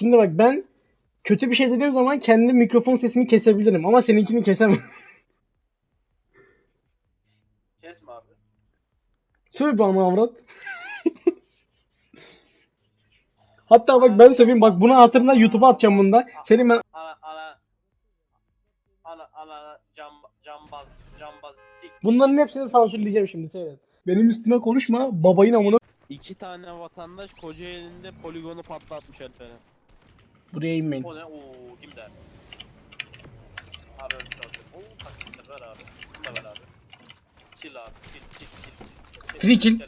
Şimdi bak ben kötü bir şey dediğim zaman kendi mikrofon sesimi kesebilirim ama seninkini kesemem. Kesme abi. Söyle bana avrat. Hatta bak ben söyleyeyim bak bunu hatırla YouTube'a atacağım bunda. Senin ben Ana ana ana ana cam cambaz cambaz sik. bunların hepsini sansürleyeceğim şimdi seyret. Benim üstüme konuşma babayın amına. İki tane vatandaş Kocaeli'nde poligonu patlatmış Alperen. Buraya inmeyin. O ne? Oo kimde? Abi öyle çaldı. Oo taktikler ver abi. Ver abi. Kill abi. Kill. Free.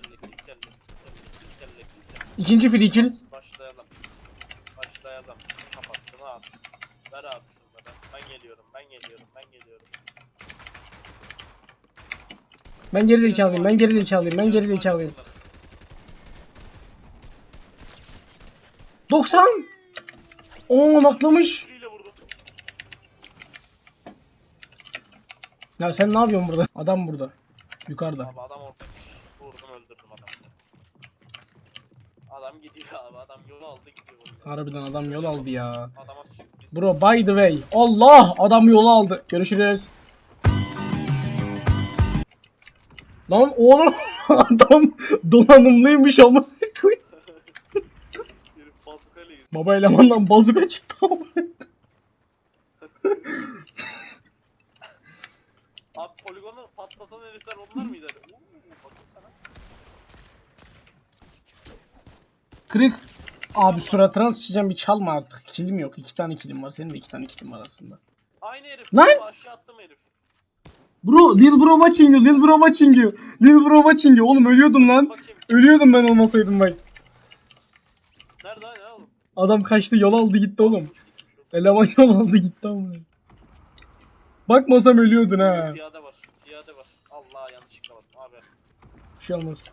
İkinci free kill. Başlayalım. Başlayalım. Kapattım abi. Ver abi şunları. Ben geliyorum. Ben geliyorum. Ben geliyorum. Ben geri zekalıyım. Ben geri zekalıyım. Ben geri zekalıyım. 90. Oo naklamış. Ya sen ne yapıyorsun burada? Adam burada. Yukarıda. Abi adam oradaymış. Vurdum öldürdüm adamı. Adam gidiyor abi. Adam yolu aldı gidiyor. bununla. Harbiden adam yol aldı ya. Adama sürpriz. Bro by the way. Allah adam yolu aldı. Görüşürüz. Lan oğlum adam donanımlıymış ama. Baba elemandan bazuka çıktı. Abi poligonu patlatan herifler onlar mıydı? Oo, bakayım sana. Kırık. Abi suratına sıçacağım bir çalma artık. Kilim yok. İki tane kilim var. Senin de iki tane kilim var aslında. Aynı herif. Lan! Aşağı attım herif. Bro, Lil Bro watching you, Lil Bro watching you. Lil Bro watching you. Oğlum ölüyordum lan. Bakayım. Ölüyordum ben olmasaydım bak. Adam kaçtı yol aldı gitti oğlum. Eleman yol aldı gitti ama. Bakmasam ölüyordun ha. Piyade var. Piyade var. Allah yanlışlıkla bastım abi. Bir şey olmaz.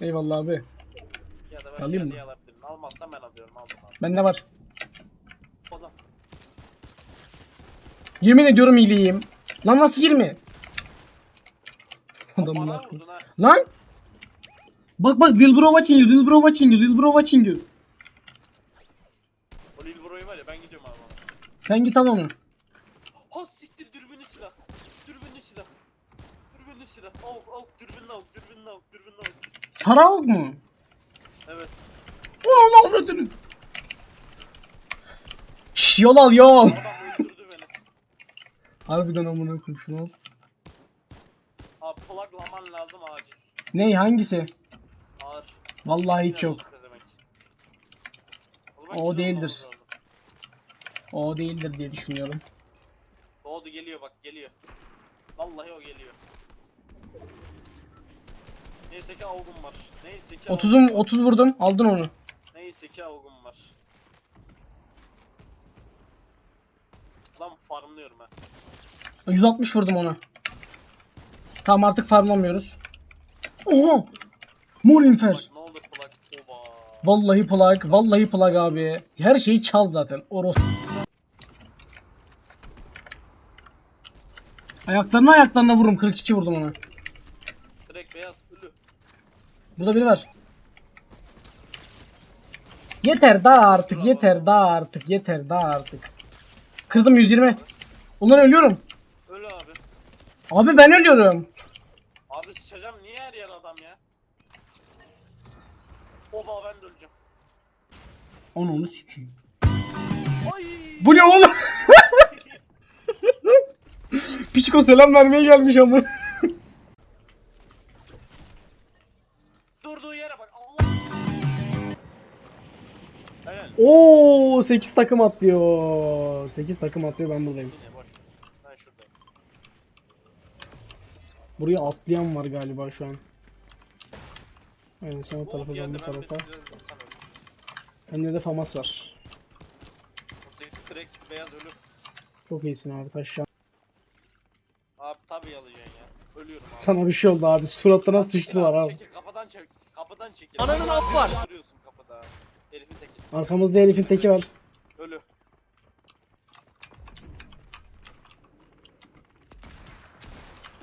Eyvallah abi. Piyade ver. Alayım mı? Alabilirim. Almazsam ben alıyorum. Aldım abi. Bende var. Yemin ediyorum iyiliğim. Lan nasıl 20? Adamın Bana aklı. vurdun ha. Lan! Bak bak Lil Bro watching you, Lil Bro Sen git al onu. Ha siktir dürbünlü silah. Dürbünlü silah. Dürbünlü silah. Al al dürbünlü al. Dürbünlü al. Dürbünlü al. Saravuk mu? Evet. Onu avradını. Şş yol al yol. Adam öldürdü beni. Harbiden amına koyayım şunu al. Abi pluglaman lazım acil. Ney hangisi? Ağır. Vallahi hiç yok. zaman O değildir. O değildir diye düşünüyorum. Doğdu geliyor bak geliyor. Vallahi o geliyor. Neyse ki avgum var. Neyse ki 30'um avgum var. 30 vurdum. Aldın onu. Neyse ki avgum var. Lan farmlıyorum ha. 160 vurdum ona. Tamam artık farmlamıyoruz. Oha! Mor infer. Bak ne olur. Oba. Vallahi plak, vallahi plak abi. Her şeyi çal zaten. Oros. Ayaklarına ayaklarına vururum. 42 vurdum ona. Direkt beyaz ölü. Burada biri var. Yeter daha artık, yeter daha artık, yeter daha artık. Kırdım 120. Ulan ölüyorum. Ölü abi. Abi ben ölüyorum. Abi sıçacağım niye her yer adam ya? Oba ben de öleceğim. Onu onu sikeyim. Bu ne oğlum? Piçko selam vermeye gelmiş ama. Durduğu yere bak Allah. Helal. Oo 8 takım atlıyor. 8 takım atlıyor ben buradayım. Yine boş. ver. Ben şuradayım. Buraya atlayan var galiba şu an. Aynen sen o tarafa ben bu tarafa. Bende de famas var. Buradayız direkt beyaz ölü. Çok iyisin abi taş Abi tabii alacaksın ya. Ölüyorum abi. Sana bir şey oldu abi. Suratına sıçtılar abi. Çekil kapıdan çek. Kapıdan çekil. Ananın af var. Kapıda. Herifin teki. Arkamızda Elif'in teki var. Ölü.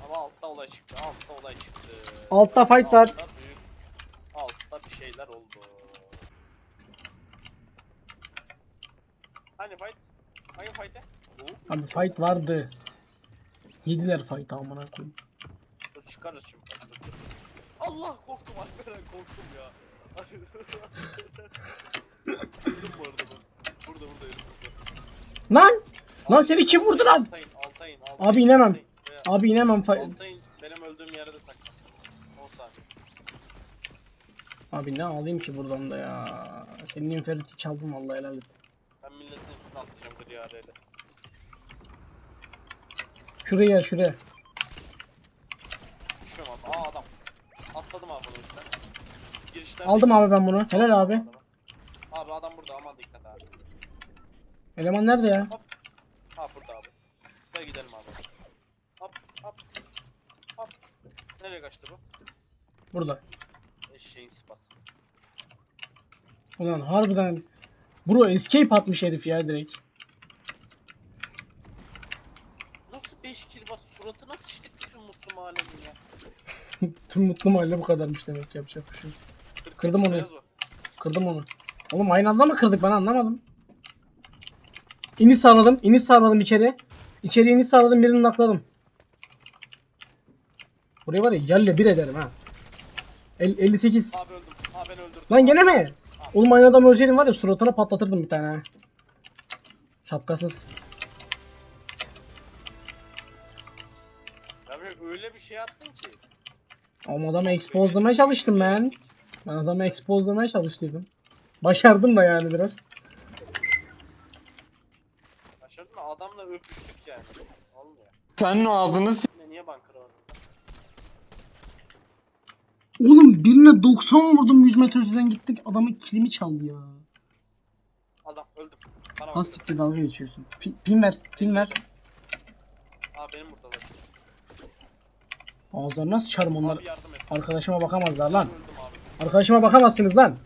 Ama altta olay çıktı. Altta olay çıktı. Altta fight var. Altta büyük- Altta bir şeyler oldu. Hani fight? Hangi fight'e? Abi fight vardı. Yediler fight amına koyayım. Çıkarız şimdi. Allah korktum Alperen korktum ya. Öldüm bu arada ben. Burada burada herif burada. Lan! Lan seni kim vurdu lan? Altayın altayın altayın. Abi inemem. altayın. Veya- Abi inemem. Altayın benim öldüğüm yerde saklan. 10 saniye. Abi ne alayım ki buradan da ya. Senin inferiti çaldım vallahi helal et. Ben milletin üstüne atlayacağım gıryareyle. Şuraya gel şuraya. Düşüyorum abi. Aa adam. Atladım abi bunun üstüne. Girişten Aldım abi ben bunu. Helal abi. Abi adam burada aman dikkat abi. Eleman nerede ya? Ha burada abi. Buraya gidelim abi. Hop hop hop. Nereye kaçtı bu? Burada. Eşeğin sıpası. Ulan harbiden. Bro escape atmış herif ya direkt. Nasıl 5 kill bas suratına sıçtık bütün mutlu mahallenin ya. Tüm mutlu mahalle bu kadarmış demek ki yapacak bir şey. yok. Kırdım onu. Kırdım onu. Oğlum aynı anda mı kırdık ben anlamadım. İniş sağladım. iniş sağladım içeri. İçeri iniş sağladım birini nakladım. Buraya var ya yerle bir ederim ha. El, 58. Abi öldüm. Aa ben öldürdüm. Lan gene mi? Oğlum aynı adam ölseydim var ya suratına patlatırdım bir tane. Şapkasız. Ya öyle bir şey attın ki. Ama adamı expose'lamaya çalıştım ben. Ben adamı expose'lamaya çalıştıydım. Başardım da yani biraz. Başardın mı? Adamla öpüştük yani. Olmuyor. Senin ağzını s- niye var? Oğlum birine 90 vurdum 100 metre öteden gittik. Adamın kilimi çaldı ya. Adam öldüm. Bana bak. Nasıl siktir dalga geçiyorsun? Pin, pin ver, pin ver. Aa benim buradalar. Ağızlarına sıçarım onlar. Abi yardım et. Arkadaşıma bakamazlar lan. Öldüm. Arkadaşıma bakamazsınız lan.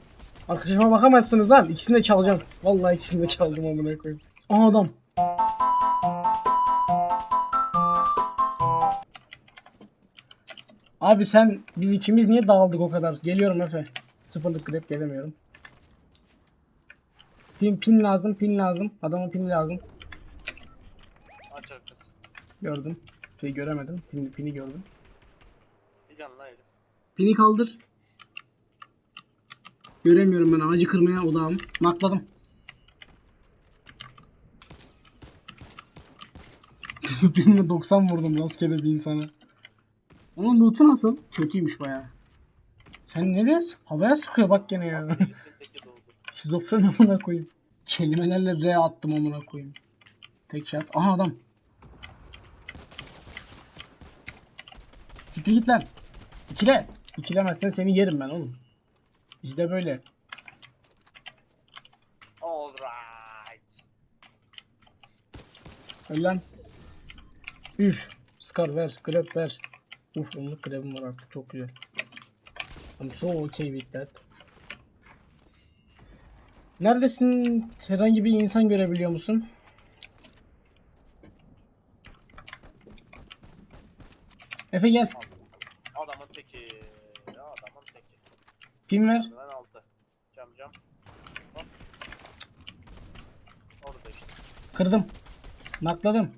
Arkadaşıma bakamazsınız lan. İkisini de çalacağım. Vallahi ikisini de çaldım amına koyayım. Aa adam. Abi sen biz ikimiz niye dağıldık o kadar? Geliyorum Efe. Sıfırlık grep gelemiyorum. Pin pin lazım, pin lazım. Adamın pini lazım. Aç arkası. Gördüm. Şey göremedim. Pin, pini gördüm. Pini kaldır. Göremiyorum ben ağacı kırmaya odağım. Nakladım. Birine 90 vurdum rastgele bir insana. Onun loot'u nasıl? Kötüymüş baya. Sen nereye s- Havaya sıkıyor bak gene ya. Şizofren amına koyayım. Kelimelerle R attım amına koyayım. Tek shot. Aha adam. Siktir git lan. İkile. İkilemezsen seni yerim ben oğlum. Bizde böyle. Alright. Öl lan. Üf. Scar ver. Grab ver. Uf onluk grabim var artık. Çok güzel. I'm so okay with that. Neredesin? Herhangi bir insan görebiliyor musun? Efe gel. Adamın teki. Ya adamın teki. Pin ver. Ben altı. Cam cam. Hop. Orada işte. Kırdım. Nakladım.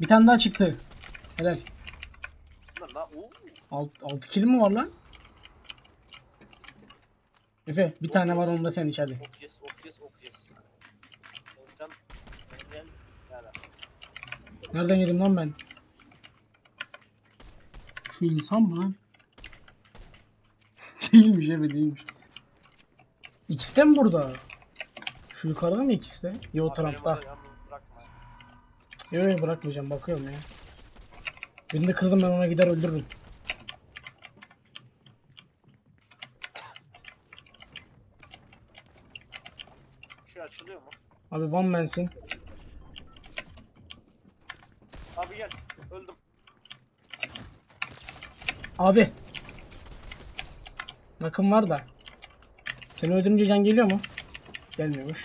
Bir tane daha çıktı. Helal. Lan lan. Oo. Alt, 6 kill mi var lan? Efe bir tane var onu da sen iç hadi. Ok yes, ok yes, ok yes. Oradan gel. Gel. Nereden yedim lan ben? Şu insan mı lan? Değilmiş evet değilmiş. İkisi de mi burada? Şu yukarıda mı ikisi de? Yo o tarafta. Yo yo bırakmayacağım bakıyorum ya. Birini de kırdım ben ona gider öldürürüm. Şey açılıyor mu? Abi one man'sin. Abi gel. Öldüm. Abi. Nakım var da. Seni öldürünce can geliyor mu? Gelmiyormuş.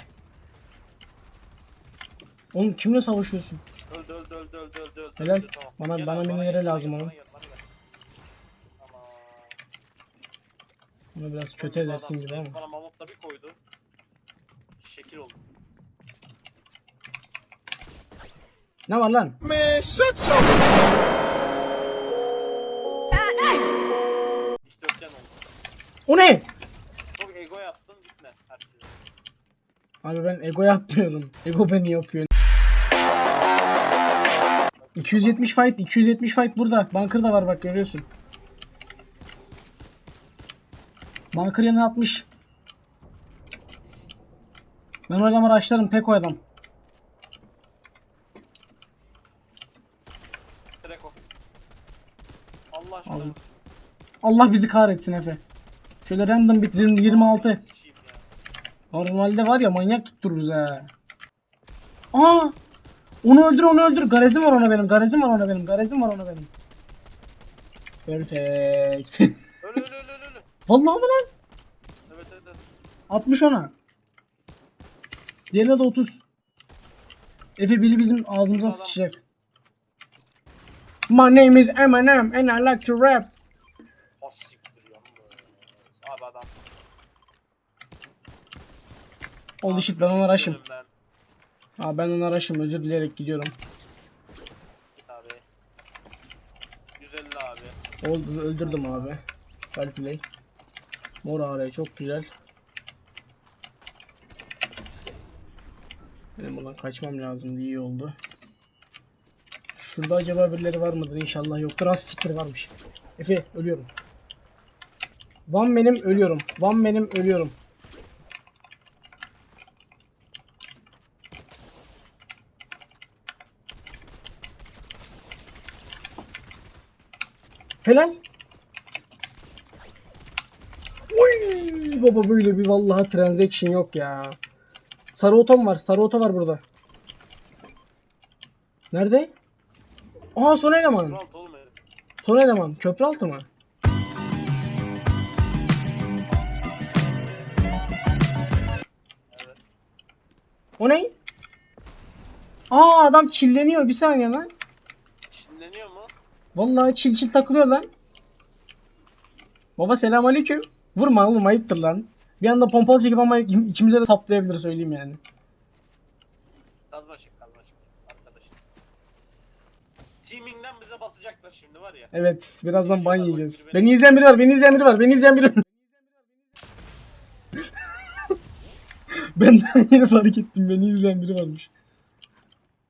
Oğlum kimle savaşıyorsun? Öldü öldü öldü öldü öldü öldü. Helal. öldü, tamam. Bana- Gel bana minilere gel, lazım onun. Bunu biraz kötü edersin gibi ama. Bana mamutla bir koydu. Şekil oldu. Ne var lan? 74 O ne? Çok ego yaptın gitme herkese. Abi ben ego yapmıyorum. Ego beni yapıyor. 270 fight, 270 fight burada. Bunker da var bak görüyorsun. Bunker yanına atmış. Ben o adamı araçlarım tek o adam. Aşkına. Allah. Allah bizi kahretsin Efe. Şöyle random bitirelim 26. Sıçayım ya. Normalde var ya manyak tuttururuz ha. Aa! Onu öldür onu öldür. Garezim var ona benim. Garezim var ona benim. Garezim var ona benim. Perfect. Öl öl öl öl öl. Vallahi mı lan? Evet evet evet. 60 ona. Diğerine de 30. Efe biri bizim ağzımıza sıçacak. My name is Eminem and I like to rap. O siktir yalnız. Abi adam. Oldu shit ben ona rush'ım. Aa ben ona rush'ım özür dileyerek gidiyorum. Abi. 150 abi. Oldu öldürdüm abi. Fair play. Mor AR çok güzel. Benim buradan kaçmam lazım iyi oldu. Şurada acaba birileri var mıdır? İnşallah yoktur. Az sticker varmış. Efe ölüyorum. Van benim ölüyorum. Van benim ölüyorum. Helal. Uy, baba böyle bir vallahi transaction yok ya. Sarı otom var. Sarı oto var burada. Nerede? Aa son eleman. Son eleman. Köprü altı mı? O ne? Aa adam çilleniyor. Bir saniye lan. Vallahi çil çil takılıyor lan. Baba selamünaleyküm. Vurma oğlum ayıptır lan. Bir anda pompalı çekip ama kim- ikimize de saplayabilir söyleyeyim yani. Kazma çık kazma. Arkadaş. Teaming'den bize basacaklar şimdi var ya. Evet birazdan ban yiyeceğiz. Beni izleyen biri var. Beni izleyen biri var. Beni izleyen biri var. ben daha yeni fark ettim. Beni izleyen biri varmış.